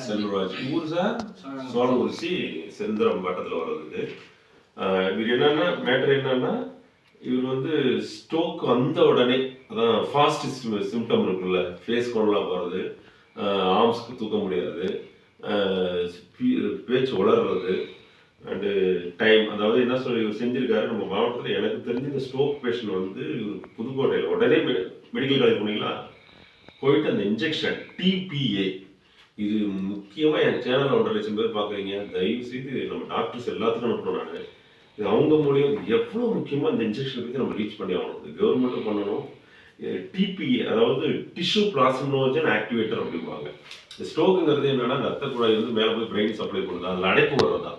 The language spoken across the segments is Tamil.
செல்வராஜ் ஊர் சார்? சோழங்குறிச்சி செந்திரம் வட்டத்தில் வர்றது இவர் என்னன்னா மேட்டர் என்னன்னா இவர் வந்து ஸ்ட்ரோக் வந்த உடனே அதான் ஃபாஸ்ட் சிம்டம் இருக்குல்ல ஃபேஸ் கொண்டலாம் போகிறது ஆர்ம்ஸ்க்கு தூக்க முடியாது பேச்சு வளர்றது அண்டு டைம் அதாவது என்ன சொல்லி இவர் செஞ்சிருக்காரு நம்ம மாவட்டத்தில் எனக்கு தெரிஞ்ச இந்த ஸ்ட்ரோக் பேஷண்ட் வந்து இவர் புதுக்கோட்டையில் உடனே மெடிக்கல் காலேஜ் போனீங்களா? போயிட்டு அந்த இன்ஜெக்ஷன் டிபிஏ இது முக்கியமாக என் சேனலில் ஒன்றரை லட்சம் பேர் பார்க்குறீங்க தயவு செய்து நம்ம டாக்டர்ஸ் எல்லாத்துக்கும் அனுப்பணும் நான். இது அவங்க மூலியம் எவ்வளோ முக்கியமாக இந்த இன்ஜெக்ஷன் பற்றி நம்ம ரீச் பண்ணி ஆகணும். இது கவர்மெண்ட்டும் பண்ணணும். டிபிஏ அதாவது டிஷ்யூ பிளாஸ்மோஜன் ஆக்டிவேட்டர் அப்படிம்பாங்க. இந்த ஸ்ட்ரோக்குங்கிறது என்னன்னா ரத்த குழாய் வந்து மேலே போய் பிரெயின் சப்ளை பண்ணுது. அதில் அடைப்பு வர்றதா.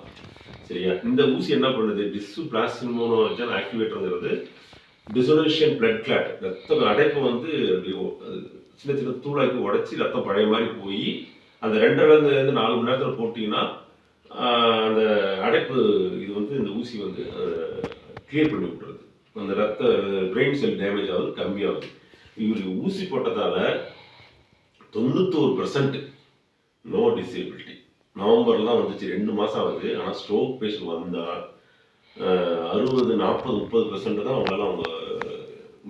சரியா? இந்த ஊசி என்ன பண்ணுது? டிஷ்யூ பிளாஸ்மோஜன் ஆக்டிவேட்டருங்கிறது டிசோனேஷன் பிளட் கிளாட் ரத்த அடைப்பு வந்து அப்படி சின்ன சின்ன தூளாக்கி உடைச்சி ரத்தம் பழைய மாதிரி போய் அந்த ரெண்டுலேருந்து நாலு மணி நேரத்தில் போட்டிங்கன்னா அந்த அடைப்பு இது வந்து இந்த ஊசி வந்து கிளியர் பண்ணி விட்டுறது அந்த ரத்த பிரெயின் செல் டேமேஜ் ஆகுது கம்மியாகுது. இவருக்கு ஊசி போட்டதால் தொண்ணூத்தோரு பர்சன்ட் நோ டிசேபிலிட்டி நவம்பர்லாம் வந்துச்சு ரெண்டு மாதம் ஆகுது. ஆனால் ஸ்ட்ரோக் பேஷண்ட் வந்தால் அறுபது நாற்பது முப்பது பர்சன்ட் தான் அவங்களால அவங்க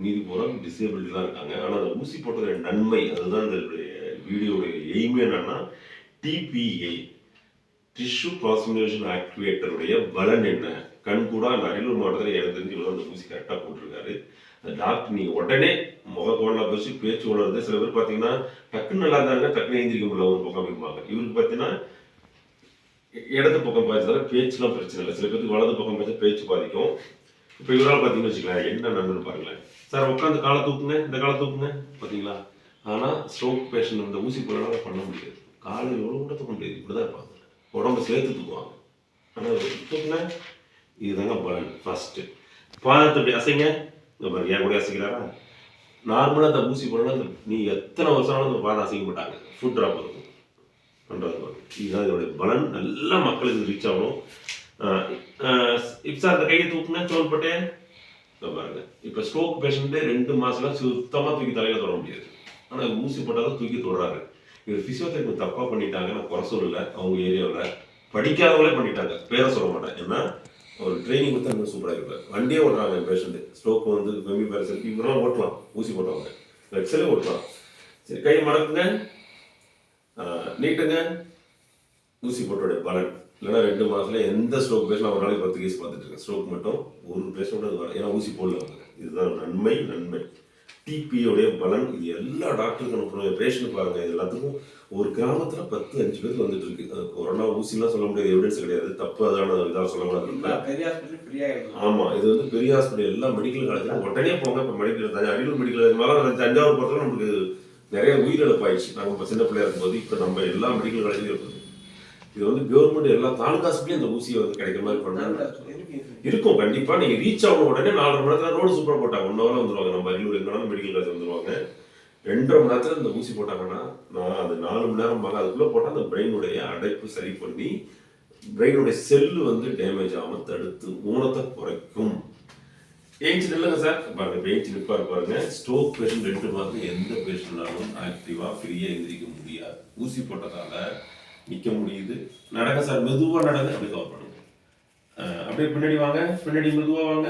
மீதி போகிற டிசேபிலிட்டி தான் இருக்காங்க. ஆனால் அந்த ஊசி போட்டதோட நன்மை. அதுதான் இந்த வீடியோடைய எய்மே என்னன்னா டிபிஏ டிஷ்யூ பிளாஸ்மினேஷன் ஆக்டிவேட்டருடைய பலன் என்ன? கண் கூட அந்த அரியலூர் மாவட்டத்தில் எனக்கு தெரிஞ்சு இவ்வளோ அந்த ஊசி கரெக்டாக போட்டிருக்காரு. அந்த டாக்டர் நீங்கள் உடனே முக கோணலாம் பேசி பேச்சு வளருது சில பேர் பார்த்தீங்கன்னா டக்குன்னு நல்லா இருந்தாங்க டக்குன்னு எழுந்திரிக்க முடியல ஒரு பக்கம் இருப்பாங்க இவருக்கு பார்த்தீங்கன்னா இடது பக்கம் பாய்ச்சதால பேச்சுலாம் பிரச்சனை இல்லை. சில பேருக்கு வலது பக்கம் பாய்ச்சா பேச்சு பாதிக்கும். இப்போ இவரால் பார்த்தீங்கன்னு வச்சுக்கலாம் என்ன நன்மைன்னு பாருங்களேன். சார் உட்காந்து காலை தூக்குங்க. இந்த காலை தூக்குங்க. பார்த்தீங்களா ஆனால் ஸ்ட்ரோக் பேஷண்ட் இந்த ஊசி போடலாம் பண்ண முடியாது. காலை எவ்வளோ கூட தூக்க முடியாது. இப்படி தான் இருப்பாங்க. உடம்பு சேர்த்து தூக்குவாங்க. ஆனால் தூக்குங்க இதுதாங்க பலன் ஃபஸ்ட்டு பாதத்தை அப்படி அசைங்க. இந்த பாருங்க என் கூட அசைக்கிறாரா? நார்மலாக அந்த ஊசி போடலாம் நீ எத்தனை வருஷம் ஆனாலும் இந்த பாதம் அசைக்க மாட்டாங்க. ஃபுட் ட்ராப் இருக்கும் பண்ணுறது பாருங்க. இதுதான் இதோடைய பலன் நல்லா மக்களுக்கு ரீச் ஆகணும். இப்போ சார் அந்த கையை தூக்குங்க தோள்பட்டே இப்போ பாருங்க. இப்போ ஸ்ட்ரோக் பேஷண்ட்டே ரெண்டு மாதம்லாம் சுத்தமாக தூக்கி தலையில் தொட முடியாது. ஆனால் ஊசி போட்டாலும் தூக்கி தொடுறாங்க. இது ஃபிசியோதெரப்பி தப்பாக பண்ணிட்டாங்க நான் குறை சொல்லல. அவங்க ஏரியாவில் படிக்காதவங்களே பண்ணிட்டாங்க. பேரை சொல்ல மாட்டேன். ஏன்னா ஒரு ட்ரைனிங் கொடுத்தா இன்னும் சூப்பராக இருப்பார். வண்டியே ஓட்டுறாங்க பேஷண்ட்டு ஸ்ட்ரோக் வந்து கம்மி பேரசல் இவரெல்லாம் ஓட்டலாம். ஊசி போட்டவங்க. எக்ஸலே ஓட்டலாம். சரி கை மடக்குங்க. நீட்டுங்க. ஊசி போட்டோடைய பலன். இல்லைன்னா ரெண்டு மாதத்தில் எந்த ஸ்ட்ரோக் பேஷண்ட் ஒரு நாளைக்கு பத்து கேஸ் பார்த்துட்டு இருக்கேன். ஸ்ட்ரோக் மட்டும் ஒரு பேஷண்ட் ஏன்னா ஊசி போடல அவங்க. இதுதான் நன்மை நன்மை. டிபியோடைய பலன். இது எல்லா டாக்டருக்கும் பேஷண்ட் பாருங்க இது எல்லாத்துக்கும் ஒரு கிராமத்துல பத்து அஞ்சு பேருக்கு வந்துட்டு இருக்கு அது கொரோனா ஊசிலாம் சொல்ல முடியாது எவிடன்ஸ் கிடையாது. தப்பு அதான இதாக சொல்ல முடியாது. பெரிய ஹாஸ்பிட்டல் ஃப்ரீயா இருக்கும் ஆமா இது வந்து பெரிய ஹாஸ்பிட்டல் எல்லா மெடிக்கல் காலேஜ் உடனே போங்க. இப்போ medical Thanjai Ariyalur medical college மேலே தஞ்சாவூர் பொறுத்தவரை நமக்கு நிறைய உயிரிழப்பு ஆயிடுச்சு. நாங்கள் இப்போ சின்ன பிள்ளையா இருக்கும்போது இப்போ நம்ம எல்லா மெடிக்கல் காலேஜ்லையும் இருக்குது இது வந்து கவர்மெண்ட் எல்லா தாலுகா ஹாஸ்பிட்டலையும் அந்த ஊசியை வந்து கிடைக்கிற மாதிரி பண்ணாங்க இருக்கும் கண்டிப்பா. நீங்க ரீச் ஆகணும் உடனே நாலரை மணி நேரத்துல ரோடு சூப்பரா போட்டாங்க. ஒன் ஹவர் வந்துருவாங்க. நம்ம அரியலூர் எங்கனாலும் மெடிக்கல் காலேஜ் வந்துருவாங்க. ரெண்டரை மணி நேரத்துல இந்த ஊசி போட்டாங்கன்னா நான் அது நாலு மணி நேரம் பார்க்க அதுக்குள்ள போட்டா அந்த பிரெயினுடைய அடைப்பு சரி பண்ணி பிரெயினுடைய செல்லு வந்து டேமேஜ் ஆகாம தடுத்து ஊனத்தை குறைக்கும். ஏஞ்சி நில்லுங்க சார் பாருங்க இப்போ ஏஞ்சி நிற்பாரு பாருங்க. ஸ்ட்ரோக் பேஷண்ட் ரெண்டு மாதம் எந்த பேஷண்ட்னாலும் ஆக்டிவா ஃப்ரீயா எந்திரிக்க முடியாது. ஊசி போட்டதால நிற்க முடியுது. நடக்க சார் மெதுவாக நடக்க அப்படி கவர் பண்ணுங்க. அப்படியே பின்னாடி வாங்க பின்னாடி மெதுவாக வாங்க.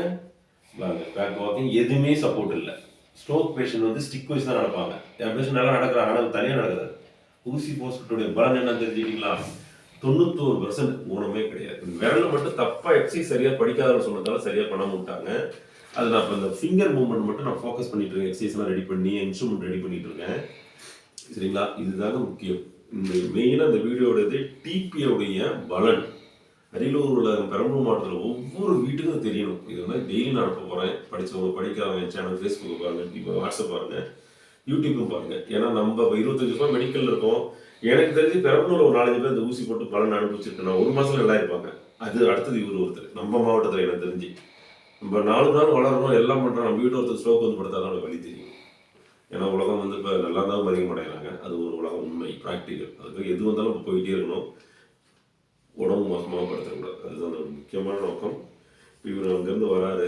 வாங்க பேக் வாக்கிங் எதுவுமே சப்போர்ட் இல்லை. ஸ்ட்ரோக் பேஷண்ட் வந்து ஸ்டிக் வைஸ் தான் நடப்பாங்க. என் பேஷண்ட் நல்லா நடக்கிறாங்க ஆனால் தனியாக நடக்குது. ஊசி போஸ்ட்டுடைய பலன் என்ன தெரிஞ்சுக்கிங்களா தொண்ணூத்தோரு பர்சன்ட் ஊனமே கிடையாது. விரல் மட்டும் தப்பாக எக்ஸசைஸ் சரியாக படிக்காதவங்க சொன்னதால சரியாக பண்ண மாட்டாங்க. அது நான் இப்போ இந்த ஃபிங்கர் மூவ்மெண்ட் மட்டும் நான் ஃபோக்கஸ் பண்ணிட்டு இருக்கேன். எக்ஸசைஸ்லாம் ரெடி பண்ணி இன்ஸ்ட்ருமெண்ட் ரெடி பண்ணிட்டு இருக்கேன். சரிங்களா? இதுதாங்க முக்கியம். இந்த மெயினாக இந்த வீடியோடது டிபியோடைய பலன். அரியலூரில் உள்ள பெரம்பலூர் மாவட்டத்தில் ஒவ்வொரு வீட்டுக்கும் தெரியணும். இது வந்து டெய்லி நான் அனுப்ப போகிறேன் படித்தவங்க படிக்காதவங்க சேனல் ஃபேஸ்புக் பாருங்கள் இப்போ வாட்ஸ்அப் பாருங்கள் யூடியூப்பும் பாருங்கள் ஏன்னா நம்ம இப்போ இருபத்தஞ்சு ரூபாய் மெடிக்கல் இருக்கோம். எனக்கு தெரிஞ்சு பெரம்பலூரில் ஒரு நாலஞ்சு பேர் இந்த ஊசி போட்டு பலன் அனுப்பிச்சிருக்கேன் ஒரு மாதம் நல்லா இருப்பாங்க. அது அடுத்தது இவர் ஒருத்தர். நம்ம மாவட்டத்தில் எனக்கு தெரிஞ்சு. நம்ம நாலு நாள் வளரணும் எல்லாம் பண்ணுறோம் நம்ம வீட்டு ஒருத்தர் ஸ்லோக் வந்து படுத்தாலும் வழி தெரியும். ஏன்னா உலகம் வந்து இப்போ நல்லா தான் மதிக்க மாட்டேங்கிறாங்க அது ஒரு உலகம் உண்மை ப்ராக்டிக்கல் அதுக்கு எது வந்தாலும் இப்போ போயிட்டே இருக்கணும். உடம்பு மோசமாக படுத்தக்கூடாது. அதுதான் ஒரு முக்கியமான நோக்கம். இவர் அங்கேருந்து வராரு.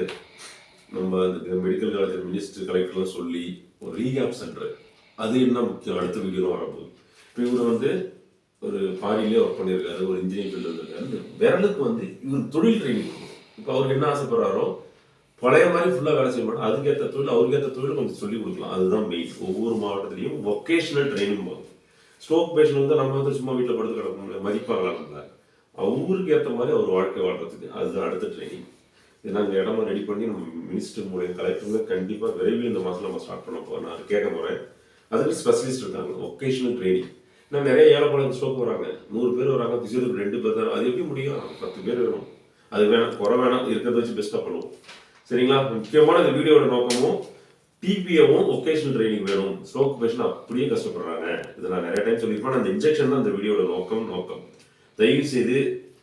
நம்ம அதுக்கு மெடிக்கல் காலேஜ் மினிஸ்டர் கலெக்டர்லாம் சொல்லி ஒரு ரீஹாப் சென்டர் அது என்ன முக்கியம்? அடுத்த வீடியோ வரப்போகுது. இப்போ இவர் வந்து ஒரு ஃபாரின்லேயே ஒர்க் பண்ணியிருக்காரு. ஒரு இன்ஜினியரிங் ஃபீல்டு இருந்திருக்காரு. விரலுக்கு வந்து இவர் தொழில் ட்ரைனிங் இப்போ அவருக்கு என்ன ஆசைப்படுறாரோ பழைய மாதிரி ஃபுல்லாக வேலை செய்ய மாட்டோம். அதுக்கேற்ற தொழில் அவருக்கு ஏற்ற தொழில் கொஞ்சம் சொல்லிக் கொடுக்கலாம். அதுதான் மெயின் ஒவ்வொரு மாவட்டத்துலையும் ஒகேஷனல் ட்ரைனிங் போகும் ஸ்ட்ரோக் பேஷண்ட் வந்து நம்ம வந்து சும்மா வீட்டில் படுத்து கிடக்க முடியாது மதிப்பாகலாம் அவருக்கு ஏற்ற மாதிரி அவர் வாழ்க்கை வாழ்றதுக்கு அதுதான் அடுத்த ட்ரைனிங் இது நாங்கள் இடமா ரெடி பண்ணி நம்ம மினிஸ்டர் மூலியம் கலெக்டருங்க கண்டிப்பாக விரைவில் இந்த மாதம் நம்ம ஸ்டார்ட் பண்ண போகிறோம் நான் கேட்க போகிறேன் அதுக்கு ஸ்பெஷலிஸ்ட் இருக்காங்க. ஒகேஷனல் ட்ரைனிங் நான் நிறைய ஏழைப்பாளையம் ஸ்ட்ரோக் வராங்க. நூறு பேர் வராங்க. பிசியோதெரபி ரெண்டு பேர் தான். அது எப்படி முடியும்? பத்து பேர் வேணும். அது வேணாம். குறை வேணாம். இருக்கிறத வச்சு பெஸ்ட்டாக பண்ணுவோம். சரிங்களா? முக்கியமான இந்த வீடியோட நோக்கமும் டிபிஏவும் ஒகேஷனல் ட்ரைனிங் வேணும். ஸ்ட்ரோக் பேஷன் அப்படியே கஷ்டப்படுறாங்க. இதை நான் நிறைய டைம் சொல்லியிருப்பேன். அந்த இன்ஜெக்ஷன் தான் இந்த வீடியோட நோக்கம் நோக்கம். தயவு செய்து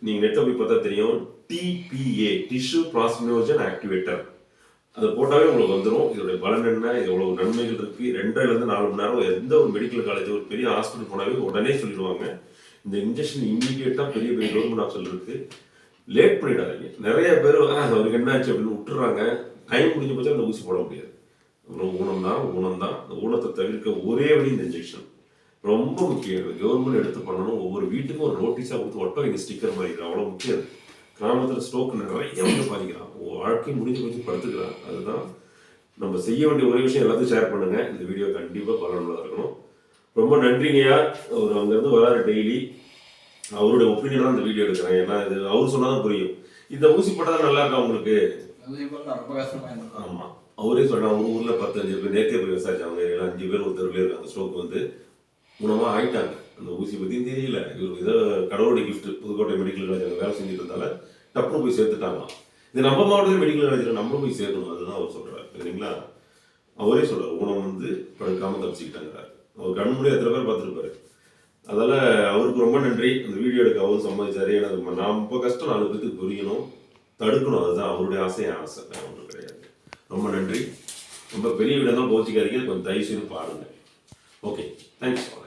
நீங்கள் நெட்டில் போய் பார்த்தா தெரியும். டிபிஏ டிஷ்யூ பிளாஸ்மினோஜன் ஆக்டிவேட்டர் அது போட்டாவே உங்களுக்கு வந்துடும் இதோட பலன் என்ன? எவ்வளவு நன்மைகள் இருக்கு? ரெண்டரைல இருந்து நாலு மணி நேரம் எந்த ஒரு மெடிக்கல் காலேஜ் ஒரு பெரிய ஹாஸ்பிட்டல் போனாவே உடனே சொல்லிடுவாங்க. இந்த இன்ஜெக்ஷன் இம்மீடியட்டா பெரிய பெரிய கவர்மெண்ட் ஹாஸ்பிட்டல் இருக்கு. லேட் பண்ணிடாதீங்க. நிறைய பேர் அவருக்கு என்ன ஆச்சு? அப்படின்னு விட்டுறாங்க. டைம் முடிஞ்ச போச்சு அந்த ஊசி போட முடியாது. அப்புறம் ஊனம் தான் ஊனம் தான். அந்த ஊனத்தை தவிர்க்க ஒரே வழி இந்த இன்ஜெக்ஷன் ரொம்ப முக்கியம். கவர்மெண்ட் எடுத்து பண்ணணும். ஒவ்வொரு வீட்டுக்கும் ஒரு நோட்டீஸாக கொடுத்து ஒட்ட இங்கே ஸ்டிக்கர் மாதிரி. அவ்வளோ முக்கியம். கிராமத்தில் ஸ்ட்ரோக் நிறைய வந்து பாதிக்கிறான். வாழ்க்கை முடிஞ்சு போச்சு படுத்துக்கிறான். அதுதான் நம்ம செய்ய வேண்டிய ஒரே விஷயம். எல்லாத்தையும் ஷேர் பண்ணுங்கள் இந்த வீடியோ கண்டிப்பாக பலனுள்ளதாக இருக்கணும். ரொம்ப நன்றிங்கய்யா. அவர் அங்கேருந்து வராரு டெய்லி அவருடைய ஒப்பீனியன் தான் இந்த வீடியோ எடுக்கிறேன். ஏன்னா இது அவர் சொன்னாதான் புரியும். இந்த ஊசி போட்டால் நல்லா இருக்கா உங்களுக்கு? அது போல ரொம்ப கஷ்டமா இருந்தது ஆமா. அவரே சொல்றான் அவங்க ஊர்ல பத்து அஞ்சு பேர் நேத்தே போய் விசாரிச்சாங்க. எல்லாம் அஞ்சு பேர் ஒரு தெருவில் இருக்காங்க. ஸ்ட்ரோக் வந்து குணமா ஆயிட்டாங்க. அந்த ஊசி பத்தியும் தெரியல. இவர் ஏதோ கடவுளுடைய கிஃப்ட் புதுக்கோட்டை மெடிக்கல் காலேஜ் வேலை செஞ்சுட்டு இருந்தால டப்புனு போய் சேர்த்துட்டாங்களாம். இது நம்ம மாவட்டத்தில் மெடிக்கல் காலேஜில் நம்ம போய் சேர்க்கணும் அதுதான் அவர் சொல்றாரு. சரிங்களா? அவரே சொல்றாரு ஊனம் வந்து படுக்காம தப்பிச்சுக்கிட்டாங்கிறாரு. அவர் கண் முடிய எத்தனை பேர் பார்த்துருப்பாரு? அதால் அவருக்கு ரொம்ப நன்றி. அந்த வீடியோ எடுக்க அவரும் சம்மதிச்சாரு. ஏன்னா நான் ரொம்ப கஷ்டம் நாலு பேருக்கு புரியணும். தடுக்கணும். அதுதான் அவருடைய ஆசை ஆசை. வேற ஒன்றும் கிடையாது. ரொம்ப நன்றி. ரொம்ப பெரிய வீடாக தான் கோச்சிக்காதீங்க கொஞ்சம் தயவு செய்து ஓகே தேங்க்ஸ்